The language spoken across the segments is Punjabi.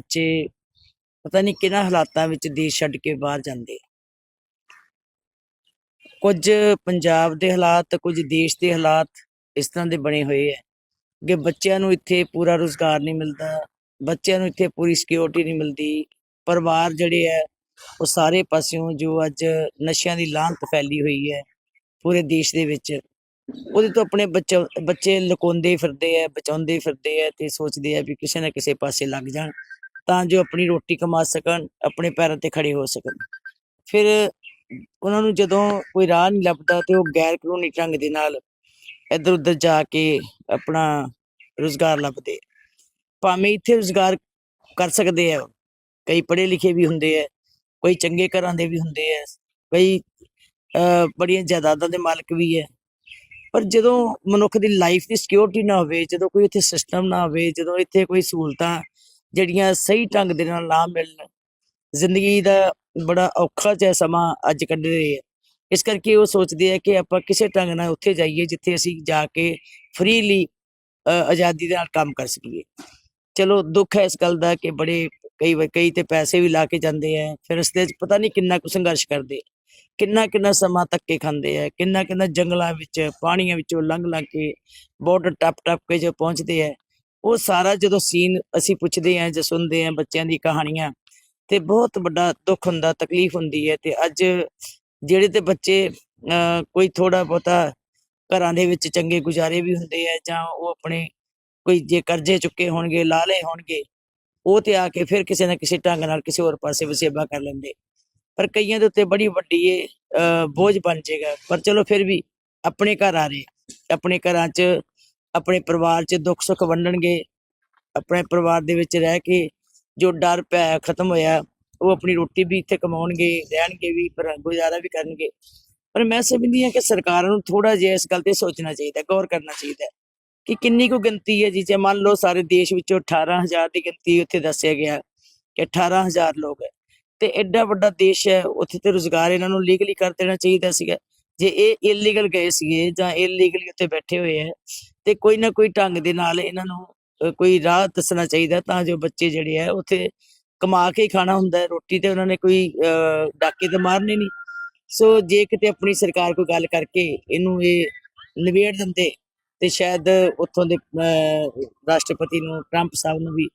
ਬੱਚੇ ਪਤਾ ਨਹੀਂ ਕਿਹਨਾਂ ਹਾਲਾਤਾਂ ਵਿੱਚ ਦੇਸ਼ ਛੱਡ ਕੇ ਬਾਹਰ ਜਾਂਦੇ ਆ। ਕੁਝ ਪੰਜਾਬ ਦੇ ਹਾਲਾਤ, ਕੁਝ ਦੇਸ਼ ਦੇ ਹਾਲਾਤ ਇਸ ਤਰ੍ਹਾਂ ਦੇ ਬਣੇ ਹੋਏ ਹੈ ਕਿ ਬੱਚਿਆਂ ਨੂੰ ਇੱਥੇ ਪੂਰਾ ਰੋਜ਼ਗਾਰ ਨਹੀਂ ਮਿਲਦਾ, ਬੱਚਿਆਂ ਨੂੰ ਇੱਥੇ ਪੂਰੀ ਸਿਕਿਉਰਿਟੀ ਨਹੀਂ ਮਿਲਦੀ, ਪਰਿਵਾਰ ਜਿਹੜੇ ਹੈ ਉਹ ਸਾਰੇ ਪਾਸਿਓਂ ਜੋ ਅੱਜ ਨਸ਼ਿਆਂ ਦੀ ਲਾਂਤ ਫੈਲੀ ਹੋਈ ਹੈ ਪੂਰੇ ਦੇਸ਼ ਦੇ ਵਿੱਚ, ਉਹਦੇ ਤੋਂ ਆਪਣੇ ਬੱਚੇ ਬੱਚੇ ਲੁਕਾਉਂਦੇ ਫਿਰਦੇ ਆ, ਬਚਾਉਂਦੇ ਫਿਰਦੇ ਆ ਤੇ ਸੋਚਦੇ ਆ ਵੀ ਕਿਸੇ ਨਾ ਕਿਸੇ ਪਾਸੇ ਲੱਗ ਜਾਣ ਤਾਂ ਜੋ ਆਪਣੀ ਰੋਟੀ ਕਮਾ ਸਕਣ ਆਪਣੇ ਪੈਰਾਂ ਤੇ ਖੜੇ ਹੋ ਸਕਣ। ਫਿਰ ਉਹਨਾਂ ਨੂੰ ਜਦੋਂ ਕੋਈ ਰਾਹ ਨਹੀਂ ਲੱਭਦਾ ਤੇ ਉਹ ਗੈਰ ਕਾਨੂੰਨੀ ਢੰਗ ਦੇ ਨਾਲ ਇੱਧਰ ਉੱਧਰ ਜਾ ਕੇ ਆਪਣਾ ਰੋਜ਼ਗਾਰ ਲੱਭਦੇ ਭਾਵੇਂ ਇੱਥੇ ਰੋਜ਼ਗਾਰ ਕਰ ਸਕਦੇ ਆ ਕਈ ਪੜ੍ਹੇ ਲਿਖੇ ਵੀ ਹੁੰਦੇ ਆ ਕੋਈ ਚੰਗੇ ਘਰਾਂ ਦੇ ਵੀ ਹੁੰਦੇ ਆ ਕਈ ਅਹ, ਬੜੀਆਂ ਜਾਇਦਾਦਾਂ ਦੇ ਮਾਲਕ ਵੀ ਹੈ ਪਰ ਜਦੋਂ ਮਨੁੱਖ ਦੀ ਲਾਈਫ ਦੀ ਸਿਕਿਉਰਿਟੀ ਨਾ ਹੋਵੇ ਜਦੋਂ ਕੋਈ ਇੱਥੇ ਸਿਸਟਮ ਨਾ ਹੋਵੇ ਜਦੋਂ ਇੱਥੇ ਕੋਈ ਸਹੂਲਤਾਂ ਜਿਹੜੀਆਂ ਸਹੀ ਢੰਗ ਦੇ ਨਾਲ ਨਾ ਮਿਲਣ। ਜ਼ਿੰਦਗੀ ਦਾ ਬੜਾ ਔਖਾ ਜਿਹਾ ਸਮਾਂ ਅੱਜ ਕੱਢ ਰਹੇ ਹੈ ਇਸ ਕਰਕੇ ਉਹ ਸੋਚਦੇ ਆ ਕਿ ਆਪਾਂ ਕਿਸੇ ਢੰਗ ਨਾਲ ਉੱਥੇ ਜਾਈਏ ਜਿੱਥੇ ਅਸੀਂ ਜਾ ਕੇ ਫ੍ਰੀਲੀ ਆਜ਼ਾਦੀ ਦੇ ਨਾਲ ਕੰਮ ਕਰ ਸਕੀਏ। ਚਲੋ ਦੁੱਖ ਹੈ ਇਸ ਗੱਲ ਦਾ ਕਿ ਬੜੇ ਕਈ ਵਾਰ- ਕਈ ਤੇ ਪੈਸੇ ਵੀ ਲਾ ਕੇ ਜਾਂਦੇ ਆ, ਫਿਰ ਇਸ 'ਚ ਪਤਾ ਨਹੀਂ ਕਿੰਨਾ ਕੁ ਸੰਘਰਸ਼ ਕਰਦੇ ਕਿੰਨਾ ਕਿੰਨਾ ਸਮਾਂ ਧੱਕੇ ਖਾਂਦੇ ਆ, ਕਿੰਨਾ ਕਿੰਨਾ ਜੰਗਲਾਂ ਵਿੱਚ, ਪਾਣੀਆਂ ਵਿੱਚੋਂ ਲੰਘ ਲੰਘ ਕੇ ਬਾਰਡਰ ਟੱਪ ਟੱਪ ਕੇ ਜੋ ਪਹੁੰਚਦੇ ਆ। ਉਹ ਸਾਰਾ ਜਦੋਂ ਸੀਨ ਅਸੀਂ ਪੁੱਛਦੇ ਆ ਜਾਂ ਸੁਣਦੇ ਆ ਬੱਚਿਆਂ ਦੀ ਕਹਾਣੀਆਂ ਤੇ ਬਹੁਤ ਵੱਡਾ ਦੁੱਖ ਹੁੰਦਾ ਤਕਲੀਫ ਹੁੰਦੀ ਹੈ ਤੇ ਅੱਜ ਜਿਹੜੇ ਤੇ ਬੱਚੇ ਅਹ, ਕੋਈ ਥੋੜਾ ਬਹੁਤਾ ਘਰਾਂ ਦੇ ਵਿੱਚ ਚੰਗੇ ਗੁਜ਼ਾਰੇ ਵੀ ਹੁੰਦੇ ਆ ਜਾਂ ਉਹ ਆਪਣੇ ਕੋਈ ਜੇ ਕਰਜ਼ੇ ਚੁੱਕੇ ਹੋਣਗੇ ਲਾਲੇ ਹੋਣਗੇ ਉਹ ਤੇ ਆ ਕੇ ਫਿਰ ਕਿਸੇ ਨਾ ਕਿਸੇ ਢੰਗ ਨਾਲ ਕਿਸੇ ਹੋਰ ਪਾਸੇ ਵਸੇਬਾ ਕਰ ਲੈਂਦੇ। ਪਰ ਕਈਆਂ ਦੇ ਉੱਤੇ ਬੜੀ ਵੱਡੀ ਇਹ ਅਹ, ਬੋਝ ਬਣ ਜਾਏਗਾ ਪਰ ਚਲੋ ਫਿਰ ਵੀ ਆਪਣੇ ਘਰ ਆ ਰਹੇ ਆਪਣੇ ਘਰਾਂ 'ਚ ਆਪਣੇ ਪਰਿਵਾਰ 'ਚ ਦੁੱਖ ਸੁੱਖ ਵੰਡਣਗੇ, ਆਪਣੇ ਪਰਿਵਾਰ ਦੇ ਵਿੱਚ ਰਹਿ ਕੇ ਜੋ ਡਰ ਪੈ ਖਤਮ ਹੋਇਆ, ਉਹ ਆਪਣੀ ਰੋਟੀ ਵੀ ਇੱਥੇ ਕਮਾਉਣਗੇ, ਰਹਿਣਗੇ ਵੀ, ਪਰ ਗੁਜ਼ਾਰਾ ਵੀ ਕਰਨਗੇ। ਪਰ ਮੈਂ ਸਮਝਦੀ ਹਾਂ ਕਿ ਸਰਕਾਰਾਂ ਨੂੰ ਥੋੜਾ ਜਿਹਾ ਇਸ ਗੱਲ ਤੇ ਸੋਚਣਾ ਚਾਹੀਦਾ, ਗੌਰ ਕਰਨਾ ਚਾਹੀਦਾ ਕਿ ਕਿੰਨੀ ਕੁ ਗਿਣਤੀ ਹੈ ਜੀ, ਜੇ ਮੰਨ ਲਓ ਸਾਰੇ ਦੇਸ਼ ਵਿੱਚੋਂ 18000 ਦੀ ਗਿਣਤੀ ਉੱਥੇ ਦੱਸਿਆ ਗਿਆ ਕਿ 18000 ਲੋਕ ਹੈ, ਤੇ ਐਡਾ ਵੱਡਾ ਦੇਸ਼ ਹੈ, ਉੱਥੇ ਤੇ ਰੋਜ਼ਗਾਰ ਇਹਨਾਂ ਨੂੰ ਲੀਗਲੀ ਕਰ ਦੇਣਾ ਚਾਹੀਦਾ ਸੀਗਾ। ਜੇ ਇਹ ਇਲੀਗਲ ਗਏ ਸੀਗੇ ਜਾਂ ਇਲੀਗਲੀ ਉੱਥੇ ਬੈਠੇ ਹੋਏ ਹੈ ਤੇ ਕੋਈ ਨਾ ਕੋਈ ਢੰਗ ਦੇ ਨਾਲ ਇਹਨਾਂ ਨੂੰ ਕੋਈ ਰਾਹ ਦੱਸਣਾ ਚਾਹੀਦਾ ਤਾਂ ਜੋ ਬੱਚੇ ਜਿਹੜੇ ਆ ਉੱਥੇ ਕਮਾ ਕੇ ਹੀ ਖਾਣਾ ਹੁੰਦਾ ਰੋਟੀ ਤੇ ਉਹਨਾਂ ਨੇ ਕੋਈ ਅ, ਡਾਕੇ ਤੇ ਮਾਰਨੇ ਨਹੀਂ ਸੋ ਜੇ ਕਿਤੇ ਆਪਣੀ ਸਰਕਾਰ ਕੋਈ ਗੱਲ ਕਰਕੇ ਇਹਨੂੰ ਇਹ ਨਿਬੇੜ ਦਿੰਦੇ ਤੇ ਸ਼ਾਇਦ ਉੱਥੋਂ ਦੇ ਅ, ਰਾਸ਼ਟਰਪਤੀ ਨੂੰ ਟਰੰਪ ਸਾਹਿਬ ਨੂੰ ਵੀ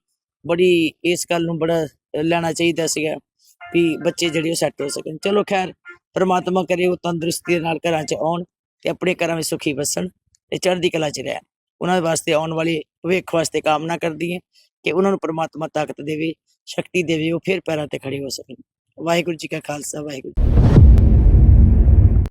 ਬੜੀ ਇਸ ਗੱਲ ਨੂੰ ਬੜਾ ਲੈਣਾ ਚਾਹੀਦਾ ਸੀਗਾ ਵੀ ਬੱਚੇ ਜਿਹੜੇ ਉਹ ਸੈੱਟ ਹੋ ਸਕਣ। ਚਲੋ ਖੈਰ ਪ੍ਰਮਾਤਮਾ ਕਰੇ ਉਹ ਤੰਦਰੁਸਤੀ ਦੇ ਨਾਲ ਘਰਾਂ 'ਚ ਆਉਣ ਤੇ ਆਪਣੇ ਘਰਾਂ ਵਿੱਚ ਸੁਖੀ ਵਸਣ। ਤੇ ਚੜ੍ਹਦੀ ਕਲਾ 'ਚ ਰਹਿਣ ਉਹਨਾਂ ਵਾਸਤੇ ਆਉਣ ਵਾਲੇ ਭਵਿੱਖ ਵਾਸਤੇ ਕਾਮਨਾ ਕਰਦੀ ਹੈ ਕਿ ਉਹਨਾਂ ਨੂੰ ਪ੍ਰਮਾਤਮਾ ਤਾਕਤ ਦੇਵੇ, ਸ਼ਕਤੀ ਦੇਵੇ, ਉਹ ਫਿਰ ਪੈਰਾਂ ਤੇ ਖੜੇ ਹੋ ਸਕਣ। ਵਾਹਿਗੁਰੂ ਜੀ ਕਾ ਖਾਲਸਾ, ਵਾਹਿਗੁਰੂ ਜੀ